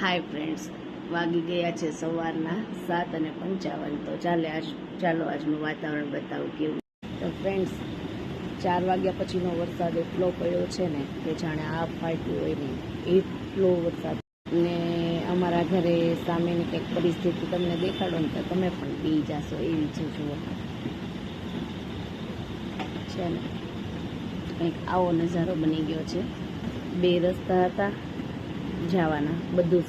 Hi friends વાગી ગયા છે સવારના સાત અને પંચાવન. તો ચાલે આજ, ચાલો આજનું વાતાવરણ બતાવું કેવું. તો ફ્રેન્ડ્સ ચાર વાગ્યા પછીનો વરસાદ એટલો પડ્યો છે ને કે જાણે આ ફાટ્યું હોય નહીં એટલો વરસાદ. ને અમારા ઘરે સામેની કંઈક પરિસ્થિતિ તમને દેખાડો ને તો તમે પણ પી જાશો એવી છે, જુઓ. છે ને? કંઈક આવો નજારો બની ગયો છે. બે રસ્તા હતા. જવાના. બધું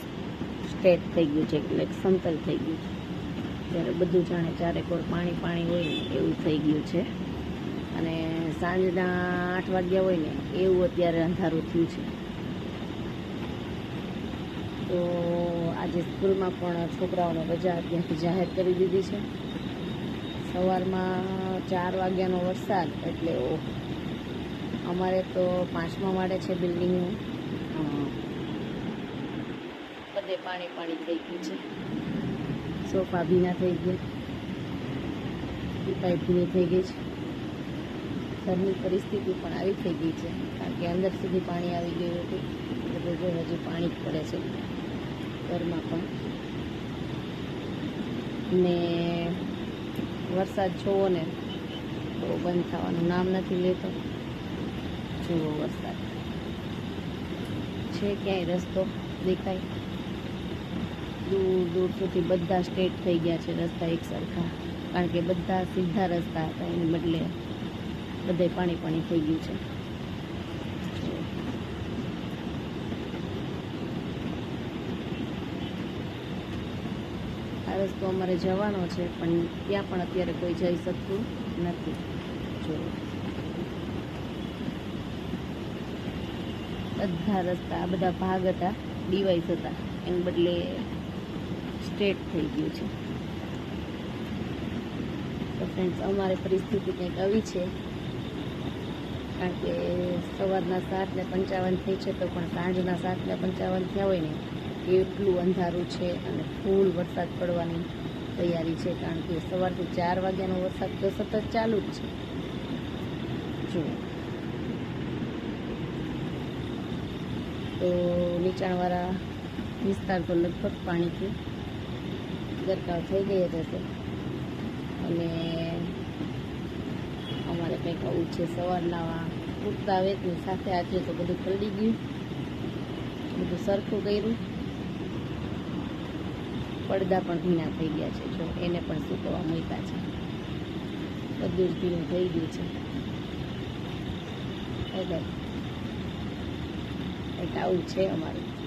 સ્ટ્રેટ થઈ ગયું છે, એટલે સમતલ થઈ ગયું છે. ત્યારે બધું જાણે ચારેકોર પાણી પાણી હોય ને, એવું થઈ ગયું છે. અને સાંજના આઠ વાગ્યા હોય ને, એવું અત્યારે અંધારું થયું છે. તો આજે સ્કૂલમાં પણ છોકરાઓને રજા અત્યારથી જાહેર કરી દીધી છે. સવારમાં ચાર વાગ્યાનો વરસાદ, એટલે અમારે તો પાંચમા માળે છે બિલ્ડિંગનું. બધે પાણી પાણી થઈ ગયું છે. સોફા ભીના થઈ ગયા. પાઇપ ભીની થઈ ગઈ છે. ઘરની પરિસ્થિતિ પણ આવી થઈ ગઈ છે. કારણ કે અંદર સુધી પાણી આવી ગયું હતું. એટલે હજુ હજુ પાણી જ પડે છે. ઘરમાં પણ. ને વરસાદ જોવો ને, તો બંધ થવાનું નામ નથી લેતો. જુઓ વરસાદ. છે ક્યાંય રસ્તો દેખાય? દૂર દૂર સુધી બધા સ્ટેટ થઈ ગયા છે રસ્તા એક સરખા કારણ કે બધા સીધા રસ્તા હતા, એને બદલે બધે પાણી પાણી થઈ ગયું છે. આ રસ્તો અમારે જવાનો છે, પણ ત્યાં પણ અત્યારે કોઈ જઈ શકતું નથી. જો. બધા રસ્તા બધા ભાગ હતા, ડિવાઈસ હતા. એને બદલે સ્ટ્રેટ થઈ ગયું છે. તો ફ્રેન્ડ્સ અમારે પરિસ્થિતિ કંઈક આવી છે. કારણ કે સવારના સાતને પંચાવન થઈ છે તો પણ સાંજના સાત ને પંચાવન થયા હોય ને, એટલું અંધારું છે અને ફૂલ વરસાદ પડવાની તૈયારી છે. કારણ કે સવારથી ચાર વાગ્યાનો વરસાદ તો સતત ચાલુ જ છે. જુઓ તો નીચાણવાળા વિસ્તાર તો લગભગ પાણીથી ગરકાવ થઈ ગયા હશે અને અમારે કંઈક આવું છે સવારના ઉઠતા વેતની સાથે આજે તો બધું પલળી ગયું. બધું સરખું કર્યું. પડદા પણ ભીના થઈ ગયા છે, જો એને પણ સૂકવવા મૂક્યા છે. બધું જ ભીનું થઈ ગયું છે. એટલે કંઈક આવું છે અમારું.